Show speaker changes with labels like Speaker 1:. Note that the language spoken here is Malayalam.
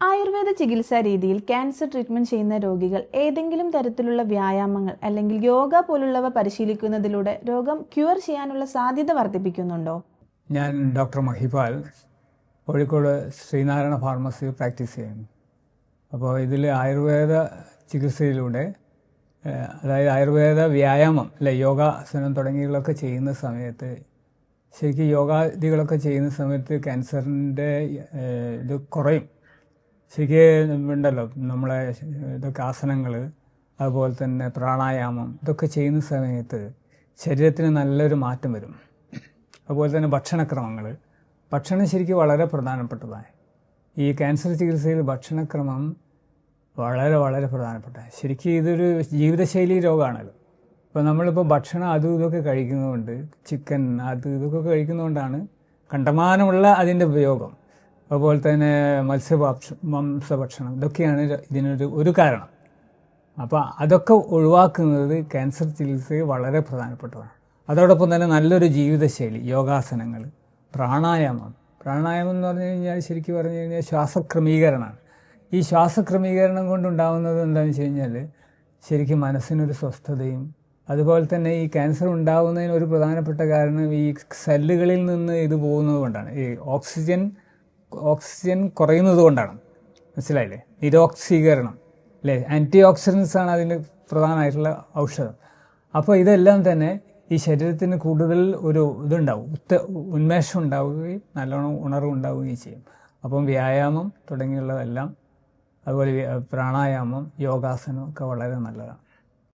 Speaker 1: ആയുർവേദ ചികിത്സാ രീതിയിൽ ക്യാൻസർ ട്രീറ്റ്മെന്റ് ചെയ്യുന്ന രോഗികൾ ഏതെങ്കിലും തരത്തിലുള്ള വ്യായാമങ്ങൾ അല്ലെങ്കിൽ യോഗ പോലുള്ളവ പരിശീലിക്കുന്നതിലൂടെ രോഗം ക്യൂർ ചെയ്യാനുള്ള സാധ്യത വർദ്ധിപ്പിക്കുന്നുണ്ടോ?
Speaker 2: ഞാൻ doctor Mahipal Kozhikode Sreenarayana pharmacy practice ചെയ്യുന്നു. അപ്പോൾ ഇതിൽ ആയുർവേദ ചികിത്സയിലൂടെ അതായത് ആയുർവേദ വ്യായാമം അല്ലെ യോഗാസനം തുടങ്ങിയവകളൊക്കെ ചെയ്യുന്ന സമയത്ത് ശരിക്കും യോഗാദികളൊക്കെ ചെയ്യുന്ന സമയത്ത് ക്യാൻസറിന്റെ ഇത് കുറയും. ശരിക്കും ഉണ്ടല്ലോ നമ്മളെ ഇതൊക്കെ ആസനങ്ങൾ അതുപോലെ തന്നെ പ്രാണായാമം ഇതൊക്കെ ചെയ്യുന്ന സമയത്ത് ശരീരത്തിന് നല്ലൊരു മാറ്റം വരും. അതുപോലെ തന്നെ ഭക്ഷണക്രമങ്ങൾ ഭക്ഷണം ശരിക്കും വളരെ പ്രധാനപ്പെട്ടതാണ് ഈ ക്യാൻസർ ചികിത്സയിൽ ഭക്ഷണക്രമം വളരെ വളരെ പ്രധാനപ്പെട്ട ശരിക്കും ഇതൊരു ജീവിതശൈലി രോഗമാണല്ലോ ഇപ്പോൾ നമ്മളിപ്പോൾ ഭക്ഷണം അതും ഇതൊക്കെ കഴിക്കുന്നതുകൊണ്ട് ചിക്കൻ അത് ഇതൊക്കെ കഴിക്കുന്നതുകൊണ്ടാണ് കണ്ടമാനമുള്ള അതിന്റെ ഉപയോഗം. അതുപോലെ തന്നെ മത്സ്യഭക്ഷ മാംസഭക്ഷണം. ഇതൊക്കെയാണ് ഇതിനൊരു ഒരു കാരണം. അപ്പോൾ അതൊക്കെ ഒഴിവാക്കുന്നത് ക്യാൻസർ ചികിത്സയിൽ വളരെ പ്രധാനപ്പെട്ടതാണ്. അതോടൊപ്പം തന്നെ നല്ലൊരു ജീവിതശൈലി യോഗാസനങ്ങൾ പ്രാണായാമം. പ്രാണായാമം എന്ന് പറഞ്ഞു കഴിഞ്ഞാൽ ശരിക്കും പറഞ്ഞു കഴിഞ്ഞാൽ ശ്വാസക്രമീകരണമാണ്. ഈ ശ്വാസക്രമീകരണം കൊണ്ടുണ്ടാകുന്നത് എന്താണെന്ന് വെച്ച് കഴിഞ്ഞാൽ ശരിക്കും മനസ്സിനൊരു സ്വസ്ഥതയും അതുപോലെ തന്നെ ഈ ക്യാൻസർ ഉണ്ടാകുന്നതിന് ഒരു പ്രധാനപ്പെട്ട കാരണം ഈ സെല്ലുകളിൽ നിന്ന് ഇത് പോകുന്നത് കൊണ്ടാണ്. ഈ ഓക്സിജൻ ഓക്സിജൻ കുറയുന്നത് കൊണ്ടാണ്. മനസ്സിലായില്ലേ? നിരോക്സീകരണം. അല്ലേ? ആന്റി ഓക്സിഡൻസ് ആണ് അതിന് പ്രധാനമായിട്ടുള്ള ഔഷധം. അപ്പോൾ ഇതെല്ലാം തന്നെ ഈ ശരീരത്തിന് കൂടുതൽ ഒരു ഇതുണ്ടാവും. ഉത്ത ഉന്മേഷം ഉണ്ടാവുകയും നല്ലോണം ഉണർവ് ഉണ്ടാവുകയും ചെയ്യും. അപ്പം വ്യായാമം തുടങ്ങിയുള്ളതെല്ലാം അതുപോലെ പ്രാണായാമം യോഗാസനം ഒക്കെ വളരെ നല്ലതാണ്.